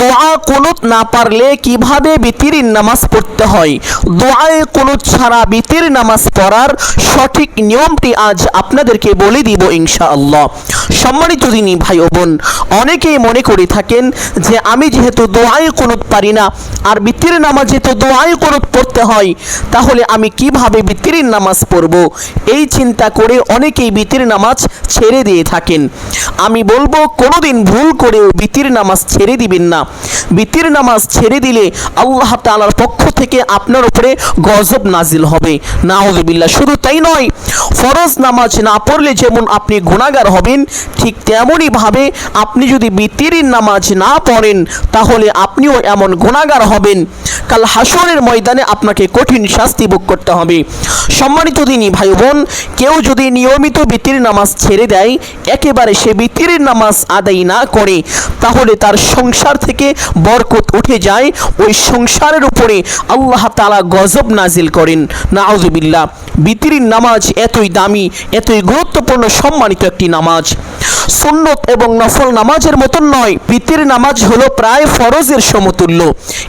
দোয়া কুনুত না পারলে কীভাবে বিতিরির নামাজ পড়তে হয়? দোয়ায়ে কুনুত ছাড়া বিতির নামাজ পড়ার সঠিক নিয়মটি আজ আপনাদেরকে বলে দিব ইনশাআল্লাহ। সম্মানিত দিনী ভাই ও বোন, অনেকেই মনে করে থাকেন যে আমি যেহেতু দোয়ায়ে কুনুত পারি না, আর বিতির নামাজ যেহেতু দোয়ায়ে কুনুত পড়তে হয়, তাহলে আমি কীভাবে বিতিরির নামাজ পড়ব? এই চিন্তা করে অনেকেই বিতির নামাজ ছেড়ে দিয়ে থাকেন। আমি বলব কোনোদিন ভুল করেও বিতির নামাজ ছেড়ে দিবেন না। বিতির নামাজ ছেড়ে দিলে আল্লাহ তাআলার পক্ষ থেকে আপনার উপরে গজব নাজিল হবে। নাউজুবিল্লাহ, শুধু তাই নয়, ফরজ নামাজ না পড়লে যেমন আপনি গুণাগার হবেন, ঠিক তেমনই ভাবে আপনি যদি বিতিরির নামাজ না পড়েন, তাহলে আপনিও এমন গুণাগার হবেন। কাল হাসরের ময়দানে আপনাকে কঠিন শাস্তি ভোগ করতে হবে। সম্মানিত দিনী ভাই বোন কেউ যদি নিয়মিত বিতির নামাজ ছেড়ে দেয়, একেবারে সে বিতিরের নামাজ আদায় না করে, তাহলে তার সংসার থেকে বরকত উঠে যায়, ওই সংসারের উপরে আল্লাহ তাআলা গজব নাজিল করেন। নাউজুবিল্লাহ, বিতিরির নামাজ এতই দামি, এতই গুরুত্বপূর্ণ, সম্মানিত একটি নামাজ। সুন্নত এবং নফল নামাজের মতন নয়, বিতির নামাজ হলো প্রায় ফরজের সমতুল্য।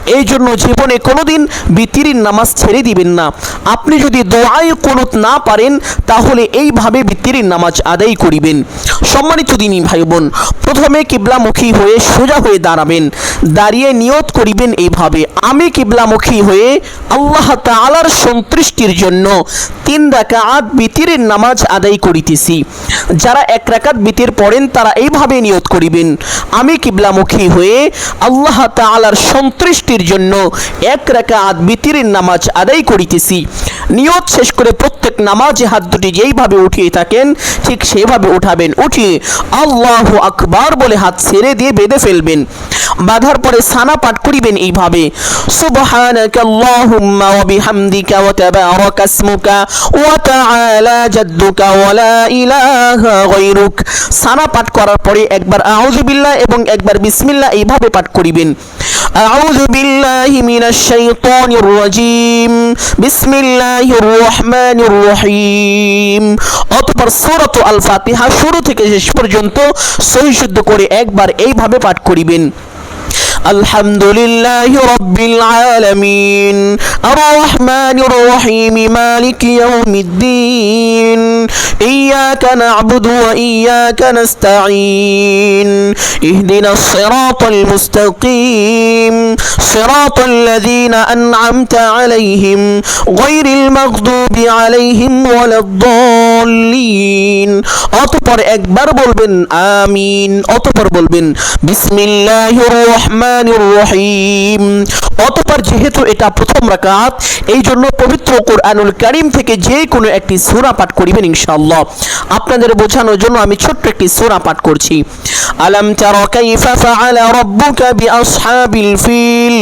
এই জন্য জীবনে কোনোদিন বিতিরির নামাজ ছেড়ে দিবেন না। আপনি যদি দোয়ায় কোনত না পারেন, তাহলে এইভাবে বিতিরির নামাজ আদায় করিবেন। সম্মানিত দিনী ভাই বোন প্রথমে কিবলামুখী হয়ে সোজা হয়ে দাঁড়াবেন। দাঁড়িয়ে নিয়ত করিবেন এইভাবে। আমি কিবলামুখী হয়ে আল্লাহ তাআলার সন্তুষ্টির জন্য তিন রাকাত বিতিরের নামাজ আদায় করিতেছি। যারা এক রাকাত বিতির পড়েন, তারা এইভাবে নিয়ত করিবেন, আমি কিবলামুখী হয়ে আল্লাহ তাআলার সন্তুষ্টির জন্য এক রাকাত বিতিরের নামাজ আদায় করিতেছি। নিয়ত শেষ করে প্রত্যেক নামাজে হাত দুটি যেইভাবে উঠিয়ে থাকেন, ঠিক সেভাবে উঠাবেন। উঠিয়ে আল্লাহ আকবার বলে হাত ছেড়ে দিয়ে বেঁধে ফেলবেন। বাঁধার পরে সানা পাঠ করিবেন এইভাবে। সুবহানাকা আল্লাহুম্মা ওয়া বিহামদিকা ওয়া তাবারাকা ইসমুকা ওয়া তাআলা জাদ্দুকা ওয়া লা ইলাহা গায়রুক। সানা পাঠ করার পরে একবার আউযু বিল্লাহ এবং একবার বিসমিল্লাহ এইভাবে পাঠ করিবেন। আউযু বিল্লাহি মিনাশ শাইতানির রাজিম। বিসমিল্লাহ অতঃপর সূরাত আল ফাতিহা শুরু থেকে শেষ পর্যন্ত সহি শুদ্ধ করে একবার এইভাবে পাঠ করিবেন। الحمد لله رب العالمين الرحمن الرحيم مالك يوم الدين إياك نعبد وإياك نستعين اهدنا الصراط المستقيم صراط الذين أنعمت عليهم غير المغضوب عليهم ولا الضالين অতপর একবার বলবেন আমিন অতপর বলবেন বিসমিল্লাহির রহমানির রহিম। অতপর যেহেতু এটা প্রথম রাকাত এই জন্য পবিত্র কোরআনুল করিম থেকে যে কোনো একটি সূরা পাঠ করিবেন ইনশাআল্লাহ। আপনাদের বোঝানোর জন্য আমি ছোট্ট একটি সূরা পাঠ করছি। আলম তারা কাইফা ফাআলা রাব্বুকা বিআসহাবিল ফিল?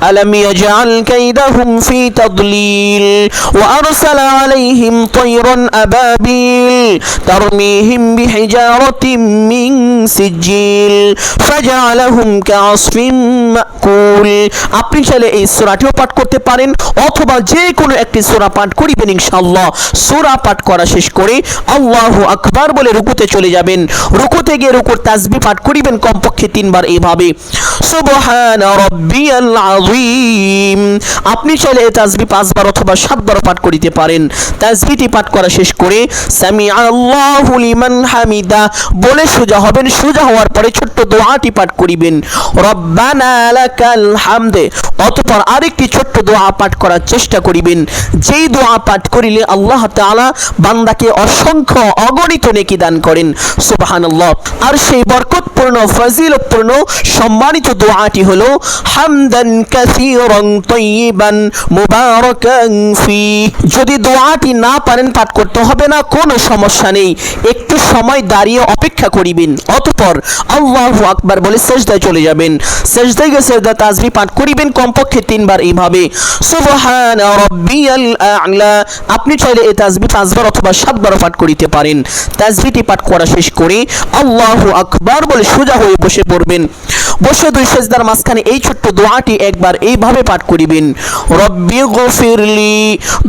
আলম ইয়াজআল কাইদাহুম ফি তাদলিল? ওয়া আরসালা আলাইহিম তায়রান আবাবিল? তারমিহিম বিহিজারাতিম মিন সিজিল ফাজআলাহুম কাআসফিন মাকুল। আপনি চাইলে এই সূরাটিও পাঠ করতে পারেন, অথবা যে কোনো একটি সূরা পাঠ করিবেন ইনশাআল্লাহ। সূরা পাঠ করা শেষ করে আল্লাহু আকবার বলে রুকুতে চলে যাবেন। রুকুতে গিয়ে রুকুর তাসবিহ পাঠ করিবেন কমপক্ষে তিনবার এইভাবে। সুবহান রাব্বিয়াল আযীম। আপনি চাইলে এই তাসবিহ পাঁচবার অথবা সাতবার পাঠ করিতে পারেন। তাসবিহটি পাঠ করা শেষ করে সামি আল্লাহু লিমান হামিদা বলে সোজা হবেন। সোজা হওয়ার পরে ছোট্ট দোয়াটি পাঠ করিবেন। রব্বানা হামদে, অতঃপর আরেকটি ছোট্ট দোয়া পাঠ করার চেষ্টা করিবেন। যেই দোয়া পাঠ করিলে আল্লাহ তাআলা বান্দাকে অসংখ্য অগণিত নেকি দান করেন। সুবহানাল্লাহ। আর সেই বরকতপূর্ণ, ফজিলতপূর্ণ, সম্মানিত দোয়াটি হলো, হামদান কাসীরান তাইয়িবান মুবারাকান ফি। যদি দোয়াটি না পারেন পাঠ করতে হবে না, কোনো সমস্যা নেই। একটু সময় দাঁড়িয়ে অপেক্ষা করিবেন। অতঃপর আল্লাহু আকবার বলে সেজদায় চলে যাবেন। সেজদায় গিয়ে সেজদা তাজবি পাঠ করিবেন কমপক্ষে তিনবার এইভাবে। সুবহান রাব্বিয়াল আ'লা। আপনি চাইলে এই তাজবি পাঁচবার অথবা সাতবার পাঠ করিতে পারেন। তাজবিটি পাঠ করা শেষ করে আল্লাহু আকবার বলে সোজা হয়ে বসে পড়বেন। বসে দুই সেজদার মাঝখানে এই ছোট্ট দোয়াটি একবার এইভাবে পাঠ করিবেন। রব্বি গফিরলি।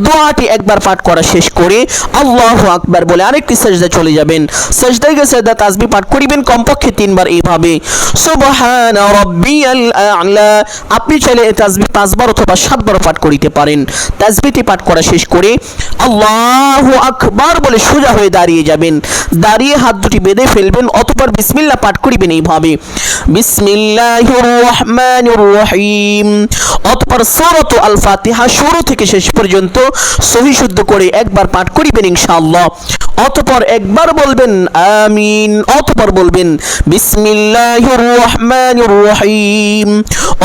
দোয়াটি একবার পাঠ করা শেষ করে আল্লাহ আকবার বলে আরেকটি সেজদা চলে যাবেন। সেজদায় গিয়ে সেজদা তাসবি পাঠ করিবেন কমপক্ষে তিনবার এইভাবে। সুবহান রব্বিয়াল আ'লা, আপনি চাইলে তাসবি পাঁচবার অথবা সাতবার পাঠ করিতে পারেন। তাসবিটি পাঠ করা শেষ করে আল্লাহ আকবার বলে সোজা হয়ে দাঁড়িয়ে যাবেন। দাঁড়িয়ে হাত দুটি বেঁধে ফেলবেন, অতঃপর বিসমিল্লাহ পাঠ করিবেন এইভাবে। বিসমিল্লাহির রহমানির রহিম। অতঃপর সূরাত আল ফাতিহা শুরু থেকে শেষ পর্যন্ত সহি শুদ্ধ করে একবার পাঠ করিবেন ইনশাআল্লাহ। অতঃপর একবার বলবেন আমিন, অতঃপর বলবেন বিসমিল্লাহির রহমানির রহিম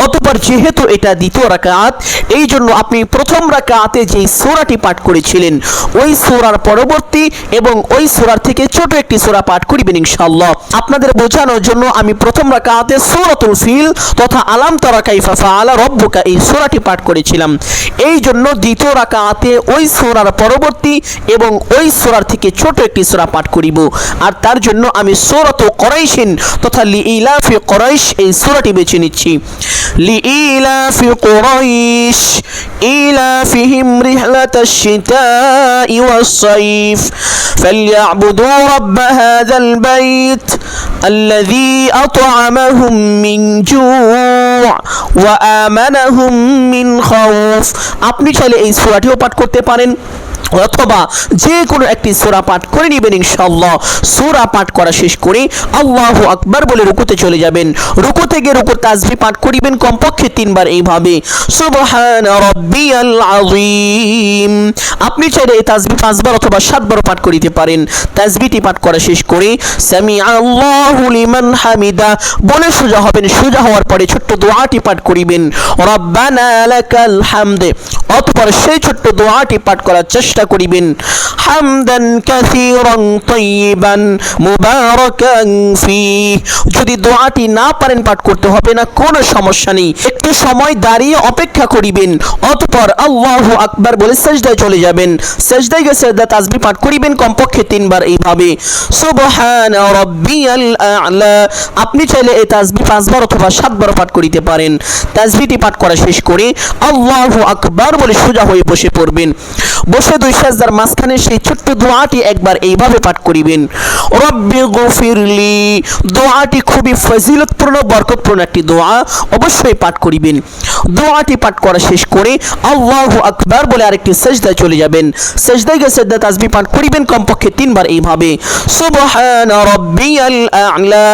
অতপর যেহেতু এটা দ্বিতীয় রাকাত এই জন্য আপনি প্রথম রাকাতে যে সূরাটি পাঠ করেছিলেন, ওই সূরার পরবর্তী এবং ওই সূরার থেকে ছোট একটি সূরা পাঠ করিবেন ইনশাআল্লাহ। আপনাদের বোঝানোর জন্য আমি প্রথম রাকাতে সূরাতুল ফিল তথা আলাম তারা কাইফা ফাআলা রব্বুকা এই সূরাটি পাঠ করেছিলাম। এই জন্য দ্বিতীয় রাকাতে ওই সূরার পরবর্তী এবং ওই সূরার থেকে ছোট একটি সূরা পাঠ করিব আর তার জন্য আমি সূরাত কোরাইশিন তথা লিইলাফি কোরাইশ এই সূরাটি বেছে নিচ্ছি লিইলাফি কোরাইশ ইলাফিহিম রিহলাতাশ শিতাই ওয়াস-সাইফ فليعبدوا رب هذا البيت الذي أطعمهم من جوع وآمنهم من خوف আপনি চাইলে এই সূরাটিও পাঠ করতে পারেন অথবা যে কোনো একটি সোরা পাঠ করে নেবেন ইনশাআল্লাহ। সোরা পাঠ করা শেষ করে আল্লাহু আকবার বলে রুকুতে চলে যাবেন। রুকুতে গিয়ে রুকুর তাজবি পাঠ করিবেন কমপক্ষে তিনবার এইভাবে। সুবহান রাব্বিয়াল আযীম। আপনি চাইলে এই তাসবিহ পাঁচবার অথবা সাতবার পাঠ করিতে পারেন। তাসবিহটি পাঠ করা শেষ করে সামি আল্লাহু লিমান হামিদা। বলে সোজা হবেন, সোজা হওয়ার পরে ছোট্ট দোয়াটি পাঠ করিবেন। রব্বানা লাকাল হামদ। অতঃপর সেই ছোট্ট দোয়াটি পাঠ করার চেষ্টা করিবেন। হামদান কাসীরান তাইয়িবান মুবারাকান ফি যদি দোয়াটি না পারেন পাঠ করতে হবে না, কোনো সমস্যা নেই। একটু সময় দাঁড়িয়ে অপেক্ষা করিবেন, অতঃপর আল্লাহু আকবার বলে সেজদায় চলে যাবেন। সেজদায় গিয়ে সেজদা তাসবিহ পাঠ করিবেন, কমপক্ষে তিনবার এইভাবে। সুবহান রাব্বিয়াল আ'লা। আপনি চাইলে এই তাসবিহ পাঁচবার অথবা সাতবার পাঠ করিতে পারেন। তাসবিহটি পাঠ করা শেষ করে আল্লাহু আকবার বলে সোজা হয়ে বসে পড়বেন। বসে দুই সাজদার মাঝখানে সেই ছোট্ট দোয়াটি একবার এইভাবে পাঠ করিবেন। রব্বি গফিরলি। দোয়াটি খুবই ফজিলতপূর্ণ, বরকতপূর্ণ একটি দোয়া। অবশ্যই পাঠ করিবেন। দোয়াটি পাঠ করা শেষ করে আল্লাহু আকবার বলে আরেকটি সেজদায় চলে যাবেন। সেজদায় গিয়ে সেজদা তাজবি পাঠ করিবেন, কমপক্ষে তিনবার এইভাবে। সুবহান রাব্বিয়াল আ'লা।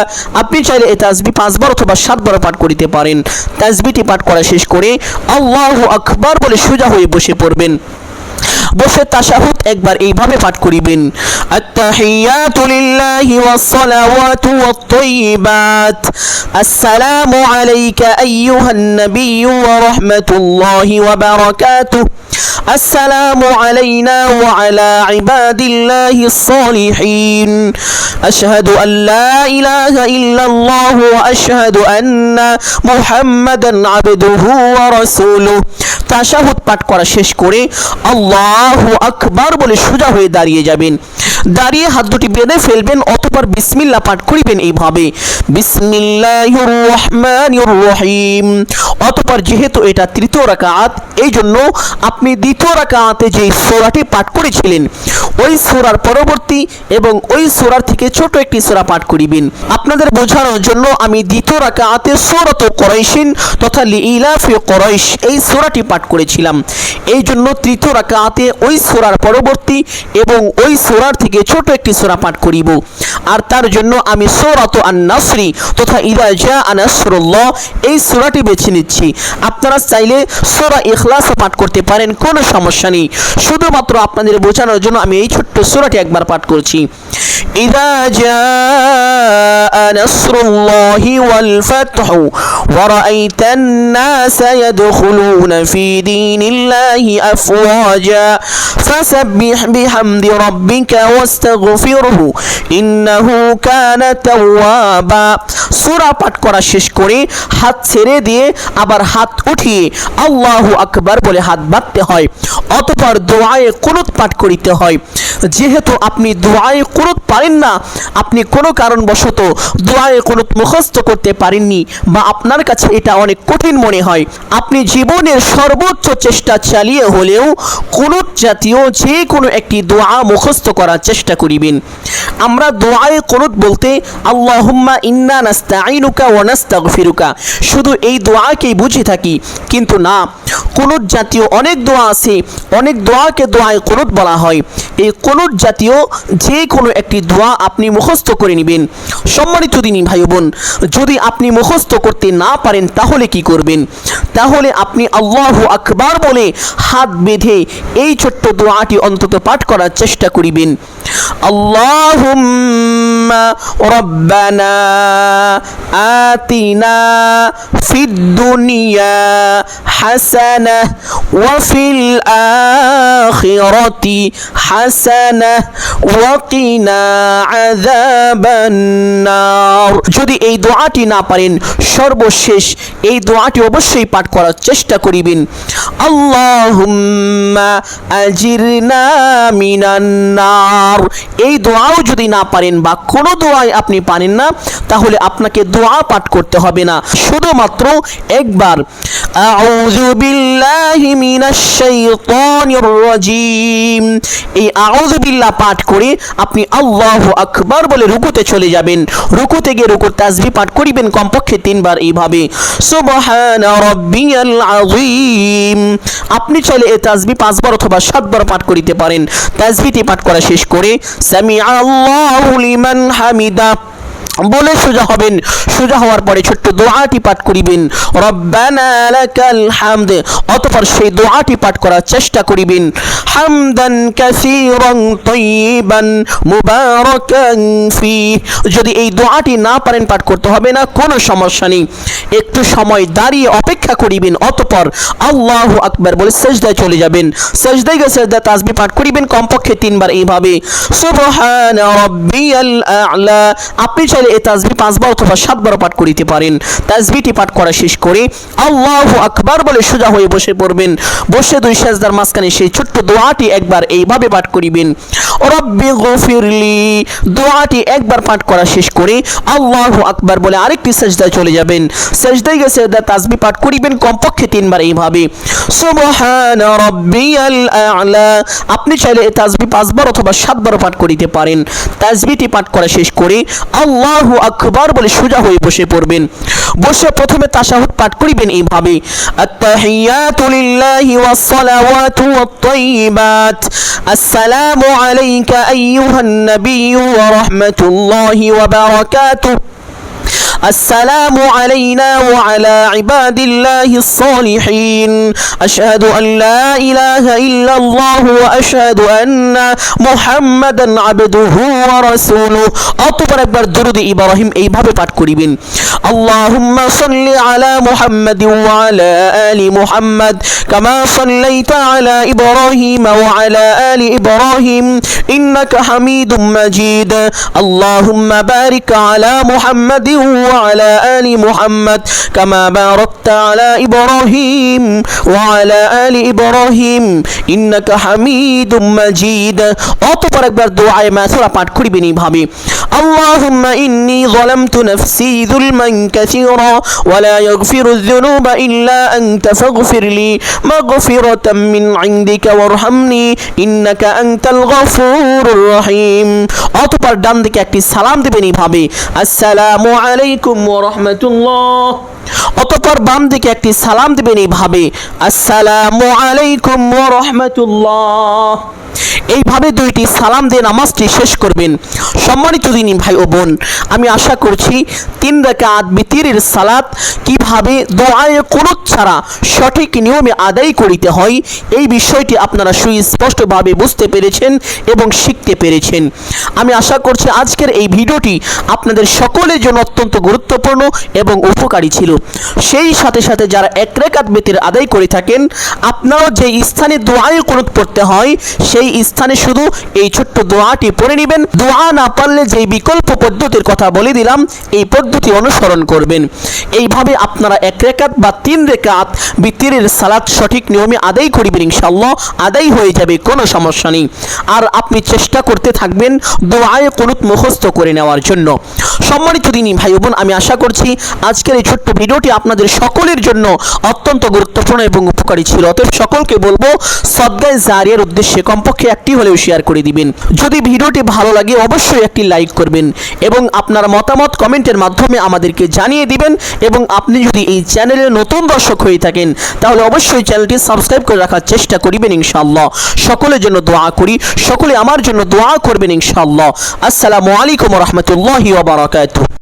আপনি চাইলে এই তাসবিহ পাঁচবার অথবা সাতবার পাঠ করিতে পারেন। তাজবিটি পাঠ করা শেষ করে আল্লাহু আকবার বলে সোজা হয়ে বসে পড়বেন। বসে তাশাহুদ একবার এইভাবে পাঠ করিবেন। আত্তাহিয়াতু লিল্লাহি ওয়াস সালাওয়াতু ওয়াত তাইয়িবাত। আসসালামু আলাইকা আইয়ুহান নাবিয়্যু ওয়া রাহমাতুল্লাহি ওয়া বারাকাতুহু। السلام علينا وعلى عباد الله الصالحين أشهد أن لا إله إلا الله وأشهد أن محمدا عبده ورسوله তাশাহুদ পাঠ করা শেষ করে আল্লাহু আকবার বলে সোজা হয়ে দাঁড়িয়ে যাবেন দাঁড়িয়ে হাত দুটি বেঁধে ফেলবেন অতপর বিসমিল্লাহ পাঠ করিবেন এইভাবে বিসমিল্লাহির রহমানির রহিম অতপর যেহেতু এটা তৃতীয় রাকাত এই জন্য আপনি দ্বিতীয় রাকাতে যে সূরাটি পাঠ করেছিলেন, ওই সূরার পরবর্তী এবং ওই সূরার থেকে ছোট একটি সূরা পাঠ করিবেন। আপনাদের বোঝানোর জন্য আমি দ্বিতীয় রাকাতে সূরাত কোরাইশিন তথা লিইলাফি কোরাইশ এই সূরাটি পাঠ করেছিলাম। এই জন্য তৃতীয় রাকাতে ওই সূরার পরবর্তী এবং ওই সূরার থেকে ছোট একটি সূরা পাঠ করিব। আর তার জন্য আমি সূরাত আন-নাসরি তথা ইদা জা আনাসরুল্লাহ এই সূরাটি বেছে নিচ্ছি। আপনারা চাইলে সূরা ইখলাস পাঠ করতে পারেন। কোনো সমস্যা নেই। শুধুমাত্র আপনাদের বোঝানোর জন্য আমি এই ছোট্ট সূরাটি একবার পাঠ করছি। পাঠ করা শেষ করে হাত ছেড়ে দিয়ে আবার হাত উঠিয়ে আল্লাহু আকবার বলে হাত বাঁধতে হয়, অতপর দোয়ায়ে কুনুত পাঠ করিতে হয়। যেহেতু আপনি দোয়ায়ে কুনুত পারেন না, আপনি কোনো কারণবশত দোয়ায় কুনুত মুখস্থ করতে পারেননি বা আপনার কাছে এটা অনেক কঠিন মনে হয়। আপনি জীবনের সর্বোচ্চ চেষ্টা চালিয়ে হলেও কুনুত জাতীয় যে কোনো একটি দোয়া মুখস্থ করার চেষ্টা করিবেন। আমরা দোয়ায় কুনুত বলতে, আল্লাহুম্মা ইন্না নাস্তাইনুকা ওয়া নাস্তাগফিরুকা। শুধু এই দোয়াকেই বুঝে থাকি, কিন্তু না কুনুত জাতীয় অনেক দোয়া আছে, অনেক দোয়াকে দোয়ায় কুনুত বলা হয়। এই কুনুত জাতীয় যে কোনো একটি দোয়া আপনি মুখস্থ করে নেবেন। সম্মানিত দিনী ভাই বোন যদি আপনি মুখস্থ করতে না পারেন তাহলে কি করবেন? তাহলে আপনি আল্লাহ আকবার বলে হাত বেঁধে এই ছোট্ট দোয়াটি অন্তত পাঠ করার চেষ্টা করিবেন। আল্লাহুম্মা রব্বানা আতিনা ফিদ দুনিয়া ফিল আখিরাতি হাসানা ওয়া কিনা আযাবান নার যদি এই দোয়াটি না পারেন, সর্বশেষ এই দোয়াটি অবশ্যই পাঠ করার চেষ্টা করিবেন। আল্লাহুম্মা আজিরনা মিনান নার। এই দোয়াও যদি না পারেন বা কোনো দোয়াই আপনি পারেন না, তাহলে আপনাকে দোয়া পাঠ করতে হবে না। শুধুমাত্র একবার। আউযু বিল্লাহি মিনাশ শাইতানির রাজিম এই আউযু বিল্লাহ পাঠ করে আপনি আল্লাহু আকবার বলে রুকুতে চলে যাবেন। রুকুতে গিয়ে রুকুর তাসবিহ পাঠ করিবেন কমপক্ষে তিনবার এইভাবে। সুবহান রাব্বিয়াল আযীম। আপনি চাইলে এই তাসবিহ পাঁচবার অথবা সাতবার পাঠ করিতে পারেন। তাসবিহটি পাঠ করা শেষ করে সামি আল্লাহু লিমান হামিদা। বলে সোজা হবেন। সোজা হওয়ার পরে ছোট্ট দোয়াটি পাঠ করিবেন। রব্বানা লাকাল হামদ। অতঃপর সেই দোয়াটি পাঠ করার চেষ্টা করিবেন। হামদান কাসীরান তাইয়িবান মুবারাকান ফি যদি এই দোয়াটি না পারেন পাঠ করতে হবে না, কোনো সমস্যা নেই। একটু সময় দাঁড়িয়ে অপেক্ষা করিবেন, অতঃপর আল্লাহু আকবার বলে সেজদায় চলে যাবেন। সেজদায় গিয়ে সেজদা তাসবিহ পাঠ করিবেন, কমপক্ষে তিনবার এইভাবে। সুবহান রাব্বিয়াল আ'লা। আপনি চাইলে এই তাসবিহ পাঁচবার অথবা সাতবার পাঠ করিতে পারেন। তাসবিহটি পাঠ করা শেষ করে আল্লাহু আকবার বলে সোজা হয়ে বসে পড়বেন। বসে দুই সেজদার মাঝখানে সেই ছোট্ট দোয়াটি একবার এইভাবে পাঠ করিবেন। রব্বি গফিরলি, দোয়াটি একবার পাঠ করা শেষ করে আল্লাহু আকবার বলে আরেকটি সেজদায় চলে যাবেন। সেজদায় গেছে তাসবিহ পাঠ করিবেন, কমপক্ষে তিনবার এইভাবে। সুবহান রাব্বিয়াল আ'লা, আপনি চাইলে তাসবিহ পাঁচবার অথবা সাতবার পাঠ করিতে পারেন। তাজবিটি পাঠ করা শেষ করে আল্লাহু আকবার বলে সোজা হয়ে বসে পড়বেন। বসে প্রথমে তাশাহুদ পাঠ করিবেন এইভাবে। আত্তাহিয়াতু লিল্লাহি ওয়াস সালাওয়াতু ওয়াত তাইয়িবাত। আসসালামু আলাইকা আইয়ুহান নাবিয়্যু ওয়া রাহমাতুল্লাহি ওয়া বারাকাতুহু। السلام علينا وعلى عباد الله الصالحين أشهد أن لا إله إلا الله وأشهد أن محمدا عبده ورسوله অতপর একবার দরুদ ইব্রাহিম এইভাবে পাঠ করিবেন اللهم صل على محمد وعلى آل محمد كما صليت على إبراهيم وعلى آل إبراهيم إنك حميد مجيد اللهم بارك على محمد وعلى آل محمد كما باركت على إبراهيم وعلى آل إبراهيم إنك حميد مجيد অতপর একবার দোয়ায় মাসুরা পাঠ করিবেন এইভাবে اللهم إني ظلمت نفسي ظلما كثيرا ولا يغفر الذنوب إلا أنت فاغفر لي مغفرة من عندك وارحمني إنك أنت الغفور الرحيم অতপর ডান দিকে একটি সালাম দেবেন এইভাবে আসসালামু আলাইকুম ওয়া রহমতুল্লাহ। অতপর বাম দিকে একটি সালাম দেবেন এইভাবে আসসালামু আলাইকুম রাহমাতুল্লাহ। এইভাবে দুইটি সালাম দিয়ে নামাজটি শেষ করবেন। সম্মানিত দিনী ভাই ও বোন, আমি আশা করছি তিন রাকাত বিতিরের সালাত কীভাবে দোয়ায়ে কুনুত ছাড়া সঠিক নিয়মে আদায় করিতে হয়, এই বিষয়টি আপনারা সুস্পষ্টভাবে বুঝতে পেরেছেন এবং শিখতে পেরেছেন। আমি আশা করছি আজকের এই ভিডিওটি আপনাদের সকলের জন্য অত্যন্ত গুরুত্বপূর্ণ এবং উপকারী ছিল। সেই সাথে সাথে যারা এক রেখাত বেতের আদায় করে থাকেন, আপনারাও যে স্থানে দোয়ায়ে কুনুত পড়তে হয়, সেই সেই স্থানে শুধু এই ছোট্ট দোয়াটি পড়ে নেবেন। দোয়া না পারলে যেই বিকল্প পদ্ধতির কথা বলে দিলাম, এই পদ্ধতি অনুসরণ করবেন। এইভাবে আপনারা এক রেখাত বা তিন রেখাত বিতিরের সালাত সঠিক নিয়মে আদায় করিবেন ইনশাআল্লাহ, আদায় হয়ে যাবে, কোনো সমস্যা নেই। আর আপনি চেষ্টা করতে থাকবেন দোয়ায় কুনুত মুখস্থ করে নেওয়ার জন্য। সম্মানিত দিনী ভাই বোন আমি আশা করছি আজকের এই ছোট্ট ভিডিওটি আপনাদের সকলের জন্য অত্যন্ত গুরুত্বপূর্ণ এবং উপকারী ছিল। অতএব সকলকে বলব, সদ্গায় জারিয়ার উদ্দেশ্যে কমপক্ষে একটি হলেও শেয়ার করে দিবেন। যদি ভিডিওটি ভালো লাগে, অবশ্যই একটি লাইক করবেন এবং আপনার মতামত কমেন্টের মাধ্যমে আমাদেরকে জানিয়ে দিবেন এবং আপনি যদি এই চ্যানেলে নতুন দর্শক হয়ে থাকেন, তাহলে অবশ্যই চ্যানেলটি সাবস্ক্রাইব করে রাখার চেষ্টা করিবেন ইনশাআল্লাহ। সকলের জন্য দোয়া করি, সকলে আমার জন্য দোয়া করবেন ইনশাআল্লাহ। আসসালামু আলাইকুম রহমতুল্লাহি ওয়া বারাকাতুহু।